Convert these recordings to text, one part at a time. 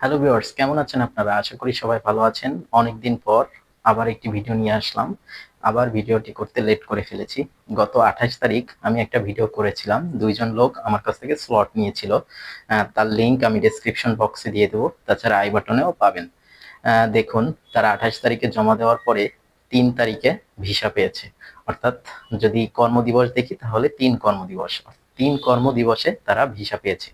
Hello viewers কেমন আছেন আপনারা? আশা করি সবাই ভালো আছেন। অনেকদিন পর আবার একটি ভিডিও নিয়ে আসলাম। আবার ভিডিওটি করতে লেট করে ফেলেছি। গত আঠাশ তারিখ আমি একটা ভিডিও করেছিলাম। দুইজন লোক আমার কাছ থেকে স্লট নিয়েছিল। তার লিংক আমি ডেসক্রিপশন বক্সে দিয়ে দেবো। তাছাড়া আই বাটনেও পাবেন। দেখুন, তারা আঠাশ তারিখে জমা দেওয়ার পরে তিন তারিখে ভিসা পেয়েছে। অর্থাৎ যদি কর্মদিবস দেখি তাহলে তিন কর্মদিবস। তিন কর্মদিবসে তারা ভিসা পেয়েছে।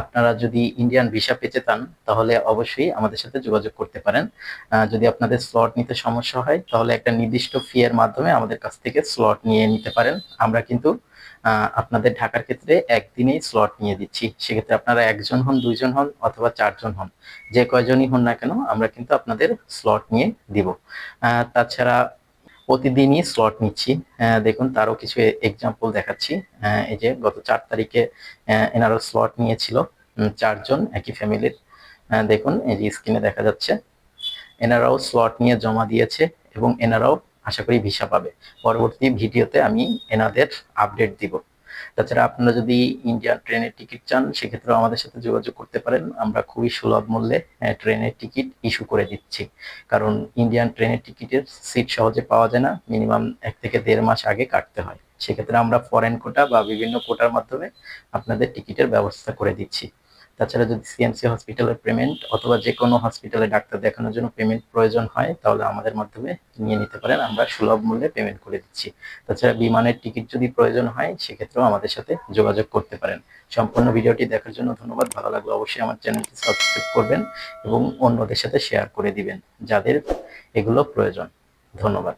আপনারা যদি ইন্ডিয়ান ভিসা পেতে চান, তাহলে অবশ্যই আমাদের সাথে যোগাযোগ করতে পারেন। যদি আপনাদের স্লট নিতে সমস্যা হয়, তাহলে একটা নির্দিষ্ট ফি এর মাধ্যমে আমাদের কাছ থেকে স্লট নিয়ে নিতে পারেন। আমরা কিন্তু আপনাদের ঢাকার ক্ষেত্রে একদিনেই স্লট নিয়ে দিচ্ছি। সেক্ষেত্রে আপনারা একজন হন, দুইজন হন, অথবা চারজন হন। যে কয়জনই হন না কেন, আমরা কিন্তু আপনাদের স্লট নিয়ে দিব। তাছাড়া প্রতিদিনই স্লট নিচ্ছি। দেখুন, তারও কিছু এক্সাম্পল দেখাচ্ছি। এই যে গত চার তারিখে এনারা স্লট নিয়েছিল চারজন, একই ফ্যামিলির দেখুন, এই যে স্ক্রিনে দেখা যাচ্ছে, এনারাও স্লট নিয়ে জমা দিয়েছে এবং এনারাও আশা করি ভিসা পাবে। পরবর্তী ভিডিওতে আমি এনাদের আপডেট দিব। তাছাড়া আপনারা যদি ইন্ডিয়ান ট্রেনের টিকিট চান, সেক্ষেত্রেও আমাদের সাথে যোগাযোগ করতে পারেন। আমরা খুবই সুলভ মূল্যে ট্রেনের টিকিট ইস্যু করে দিচ্ছি। কারণ ইন্ডিয়ান ট্রেনের টিকিটের সিট সহজে পাওয়া যায় না। মিনিমাম এক থেকে দেড় মাস আগে কাটতে হয়। সেক্ষেত্রে আমরা ফরেন কোটা বা বিভিন্ন কোটার মাধ্যমে আপনাদের টিকিটের ব্যবস্থা করে দিচ্ছি। তাছাড়া যদি সিএমসি হসপিটালের পেমেন্ট অথবা যে কোনো হসপিটালে ডাক্তার দেখানোর জন্য পেমেন্ট প্রয়োজন হয়, তাহলে আমাদের মাধ্যমে নিয়ে নিতে পারেন। আমরা সুলভ মূল্যে পেমেন্ট করে দিচ্ছি। তাছাড়া বিমানের টিকিট যদি প্রয়োজন হয়, সেক্ষেত্রেও আমাদের সাথে যোগাযোগ করতে পারেন। সম্পূর্ণ ভিডিওটি দেখার জন্য ধন্যবাদ। ভালো লাগলে অবশ্যই আমার চ্যানেলটি সাবস্ক্রাইব করবেন এবং অন্যদের সাথে শেয়ার করে দিবেন, যাদের এগুলো প্রয়োজন। ধন্যবাদ।